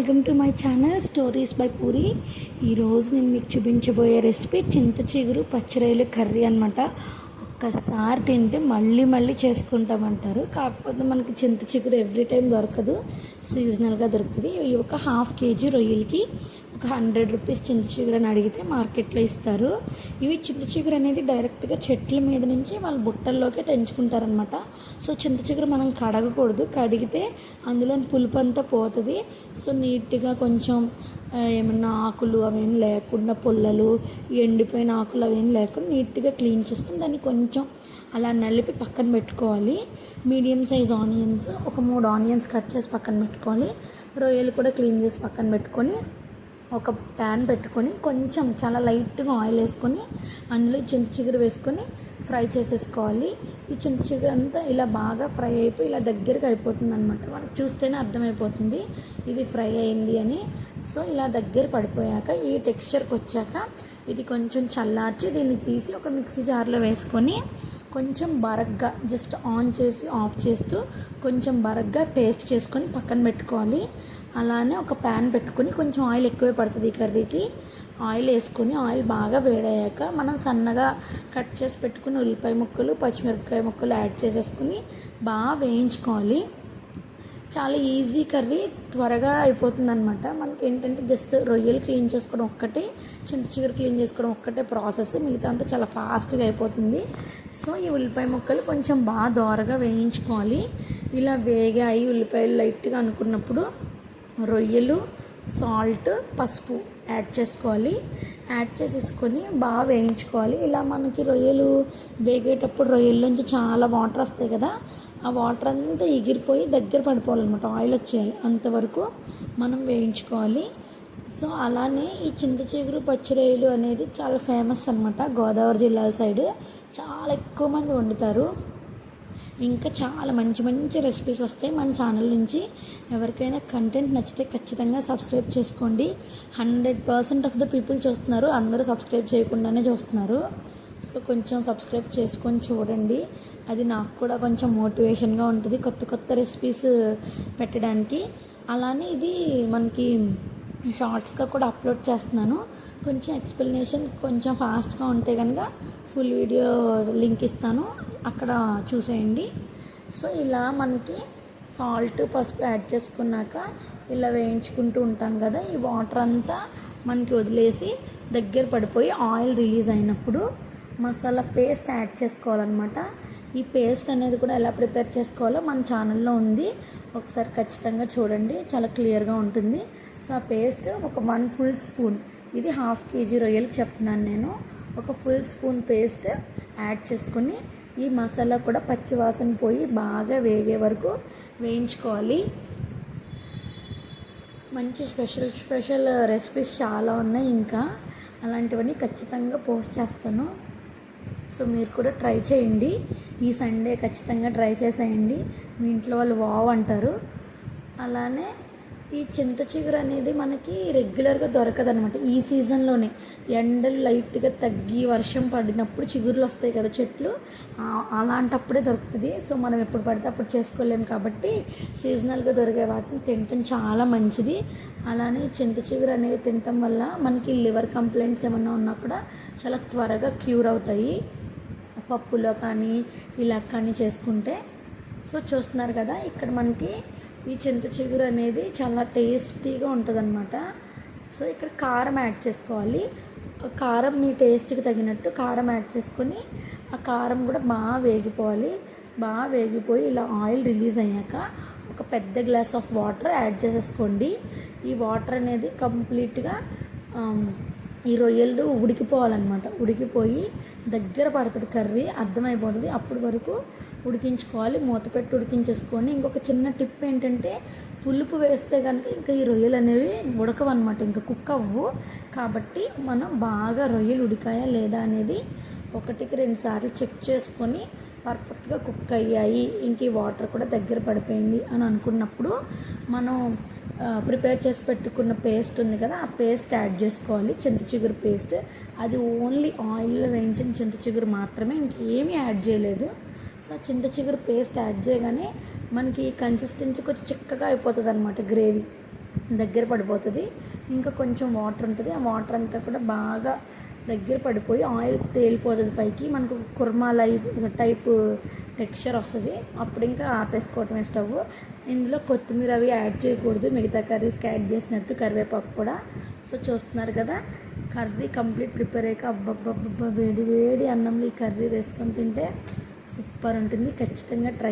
Welcome to my channel stories by Puri. ఈరోజు నేను మీకు చూపించబోయే రెసిపీ చింత చిగురు పచ్చిరాయలు కర్రీ అనమాట ఒక్కసారి తింటే మళ్ళీ మళ్ళీ చేసుకుంటామంటారు. కాకపోతే మనకి చింత చిగురు ఎవ్రీ టైం దొరకదు. సీజనల్గా దొరుకుతుంది. ఈ ఒక హాఫ్ కేజీ రొయ్యలకి ఒక హండ్రెడ్ రూపీస్ చింత చిగురు అని అడిగితే మార్కెట్లో ఇస్తారు. ఇవి చింత చిగురు అనేది డైరెక్ట్గా చెట్ల మీద నుంచి వాళ్ళు బుట్టల్లోకి తెంచుకుంటారనమాట సో చింత చిగురు మనం కడగకూడదు. కడిగితే అందులోని పులుపు అంతా పోతుంది. సో నీట్గా కొంచెం ఏమన్నా ఆకులు అవేం లేకుండా పుల్లలు ఎండిపోయిన ఆకులు అవేం లేకుండా నీట్గా క్లీన్ చేసుకుని దాన్ని కొంచెం అలా నలిపి పక్కన పెట్టుకోవాలి. మీడియం సైజ్ ఆనియన్స్ ఒక మూడు ఆనియన్స్ కట్ చేసి పక్కన పెట్టుకోవాలి. రొయ్యలు కూడా క్లీన్ చేసి పక్కన పెట్టుకొని ఒక ప్యాన్ పెట్టుకొని కొంచెం చాలా లైట్గా ఆయిల్ వేసుకొని అందులో చింత చిగురు వేసుకొని ఫ్రై చేసేసుకోవాలి. ఈ చింత చిగురు అంతా ఇలా బాగా ఫ్రై అయిపోయి ఇలా దగ్గరికి అయిపోతుంది అనమాట మనకు చూస్తేనే అర్థమైపోతుంది ఇది ఫ్రై అయింది అని. సో ఇలా దగ్గర పడిపోయాక ఈ టెక్స్చర్కి వచ్చాక ఇది కొంచెం చల్లార్చి దీన్ని తీసి ఒక మిక్సీ జార్లో వేసుకొని కొంచెం బరగ్గా జస్ట్ ఆన్ చేసి ఆఫ్ చేస్తూ కొంచెం బరగ్గా పేస్ట్ చేసుకొని పక్కన పెట్టుకోవాలి. అలానే ఒక ప్యాన్ పెట్టుకొని కొంచెం ఆయిల్ ఎక్కువే పడుతుంది ఈ కర్రీకి. ఆయిల్ వేసుకొని ఆయిల్ బాగా వేడయ్యాక మనం సన్నగా కట్ చేసి పెట్టుకుని ఉల్లిపాయ ముక్కలు పచ్చిమిరపకాయ ముక్కలు యాడ్ చేసేసుకుని బాగా వేయించుకోవాలి. చాలా ఈజీ కర్రీ త్వరగా అయిపోతుంది అనమాట మనకి ఏంటంటే జస్ట్ రొయ్యలు క్లీన్ చేసుకోవడం ఒక్కటే చింత చిగురు క్లీన్ చేసుకోవడం ఒక్కటే ప్రాసెస్ మిగతా అంతా చాలా ఫాస్ట్గా అయిపోతుంది. సో ఈ ఉల్లిపాయ ముక్కలు కొంచెం బాగా దోరగా వేయించుకోవాలి. ఇలా వేగాయి ఉల్లిపాయలు లైట్గా అనుకున్నప్పుడు రొయ్యలు సాల్ట్ పసుపు యాడ్ చేసుకోవాలి. యాడ్ చేసేసుకొని బాగా వేయించుకోవాలి. ఇలా మనకి రొయ్యలు వేగేటప్పుడు రొయ్యల్లోంచి చాలా వాటర్ వస్తాయి కదా ఆ వాటర్ అంతా ఎగిరిపోయి దగ్గర పడిపోవాలన్నమాట. ఆయిల్ వచ్చేయాలి. అంతవరకు మనం వేయించుకోవాలి. సో అలానే ఈ చింత చిగురు పచ్చి రొయ్యలు అనేది చాలా ఫేమస్ అనమాట గోదావరి జిల్లాల సైడ్. చాలా ఎక్కువ మంది వండుతారు. ఇంకా చాలా మంచి మంచి రెసిపీస్ వస్తాయి మన ఛానల్ నుంచి. ఎవరికైనా కంటెంట్ నచ్చితే ఖచ్చితంగా సబ్స్క్రైబ్ చేసుకోండి. Hundred percent of the people చూస్తున్నారు. అందరూ సబ్స్క్రైబ్ చేయకుండానే చూస్తున్నారు. సో కొంచెం సబ్స్క్రైబ్ చేసుకొని చూడండి. అది నాకు కూడా కొంచెం మోటివేషన్గా ఉంటుంది కొత్త కొత్త రెసిపీస్ పెట్టడానికి. అలానే ఇది మనకి షార్ట్స్గా కూడా అప్లోడ్ చేస్తున్నాను. కొంచెం ఎక్స్ప్లెనేషన్ కొంచెం ఫాస్ట్గా ఉంటే కనుక ఫుల్ వీడియో లింక్ ఇస్తాను. అక్కడ చూసేయండి. సో ఇలా మనకి సాల్ట్ పసుపు యాడ్ చేసుకున్నాక ఇలా వేయించుకుంటూ ఉంటాం కదా ఈ వాటర్ అంతా మనకి వదిలేసి దగ్గర పడిపోయి ఆయిల్ రిలీజ్ అయినప్పుడు మసాలా పేస్ట్ యాడ్ చేసుకోవాలన్నమాట. ఈ పేస్ట్ అనేది కూడా ఎలా ప్రిపేర్ చేసుకోవాలో మన ఛానల్లో ఉంది. ఒకసారి ఖచ్చితంగా చూడండి. చాలా క్లియర్గా ఉంటుంది. సో ఆ పేస్ట్ ఒక వన్ ఫుల్ స్పూన్. ఇది హాఫ్ కేజీ రొయ్యలకి చెప్తున్నాను నేను. ఒక ఫుల్ స్పూన్ పేస్ట్ యాడ్ చేసుకొని ఈ మసాలా కూడా పచ్చివాసన పోయి బాగా వేగే వరకు వేయించుకోవాలి. మంచి స్పెషల్ స్పెషల్ రెసిపీస్ చాలా ఉన్నాయి ఇంకా. అలాంటివన్నీ ఖచ్చితంగా పోస్ట్ చేస్తాను. సో మీరు కూడా ట్రై చేయండి. ఈ సండే ఖచ్చితంగా ట్రై చేసేయండి. మీ ఇంట్లో వాళ్ళు వావ్ అంటారు. అలానే ఈ చింత చిగురు అనేది మనకి రెగ్యులర్గా దొరకదు అనమాట ఈ సీజన్లోనే ఎండలు లైట్గా తగ్గి వర్షం పడినప్పుడు చిగురులు వస్తాయి కదా చెట్లు. అలాంటప్పుడే దొరుకుతుంది. సో మనం ఎప్పుడు పడితే అప్పుడు చేసుకోలేము కాబట్టి సీజనల్గా దొరికే వాటిని తినటం చాలా మంచిది. అలానే చింత చిగురు అనేది తినటం వల్ల మనకి లివర్ కంప్లైంట్స్ ఏమన్నా ఉన్నా కూడా చాలా త్వరగా క్యూర్ అవుతాయి. పప్పులో కానీ ఇలా కానీ చేసుకుంటే. సో చూస్తున్నారు కదా ఇక్కడ మనకి ఈ చింత చిగురు అనేది చాలా టేస్టీగా ఉంటుందన్నమాట. సో ఇక్కడ కారం యాడ్ చేసుకోవాలి. కారం మీ టేస్ట్కి తగినట్టు కారం యాడ్ చేసుకొని ఆ కారం కూడా బాగా వేగిపోవాలి. బాగా వేగిపోయి ఇలా ఆయిల్ రిలీజ్ అయ్యాక ఒక పెద్ద గ్లాస్ ఆఫ్ వాటర్ యాడ్ చేసేసుకోండి. ఈ వాటర్ అనేది కంప్లీట్గా ఈ రొయ్యలు ఉడికిపోవాలన్నమాట. ఉడికిపోయి దగ్గర పడుతుంది కర్రీ అర్థమైపోతుంది. అప్పటి వరకు ఉడికించుకోవాలి. మూత పెట్టి ఉడికించేసుకొని ఇంకొక చిన్న టిప్ ఏంటంటే పులుపు వేస్తే కనుక ఇంకా ఈ రొయ్యలు అనేవి ఉడకవన్నమాట ఇంకా కుక్ అవ్వు. కాబట్టి మనం బాగా రొయ్యలు ఉడికాయా లేదా అనేది ఒకటికి రెండు సార్లు చెక్ చేసుకొని పర్ఫెక్ట్గా కుక్ అయ్యాయి. ఇంక ఈ వాటర్ కూడా దగ్గర పడిపోయింది అని అనుకున్నప్పుడు మనం ప్రిపేర్ చేసి పెట్టుకున్న పేస్ట్ ఉంది కదా ఆ పేస్ట్ యాడ్ చేసుకోవాలి. చింత చిగురు పేస్ట్. అది ఓన్లీ ఆయిల్లో వేయించిన చింత చిగురు మాత్రమే ఇంకేమీ యాడ్ చేయలేదు. సో చింత చిగురు పేస్ట్ యాడ్ చేయగానే మనకి కన్సిస్టెన్సీ కొంచెం చిక్కగా అయిపోతుంది అనమాట గ్రేవీ దగ్గర పడిపోతుంది. ఇంకా కొంచెం వాటర్ ఉంటుంది ఆ వాటర్ అంతా కూడా బాగా దగ్గర పడిపోయి ఆయిల్ తేలిపోతుంది పైకి. మనకు కుర్మా లైఫ్ టైప్ టెక్స్చర్ వస్తుంది. అప్పుడు ఇంకా ఆపేసుకోవటమే స్టవ్. ఇందులో కొత్తిమీర అవి యాడ్ చేయకూడదు. మిగతా కర్రీస్కి యాడ్ చేసినట్టు కరివేపాకు కూడా. సో చూస్తున్నారు కదా కర్రీ కంప్లీట్ ప్రిపేర్ అయ్యాక అబ్బబ్బబ్బబ్బ వేడి వేడి అన్నంలో ఈ కర్రీ వేసుకొని తింటే సూపర్ ఉంటుంది. ఖచ్చితంగా ట్రై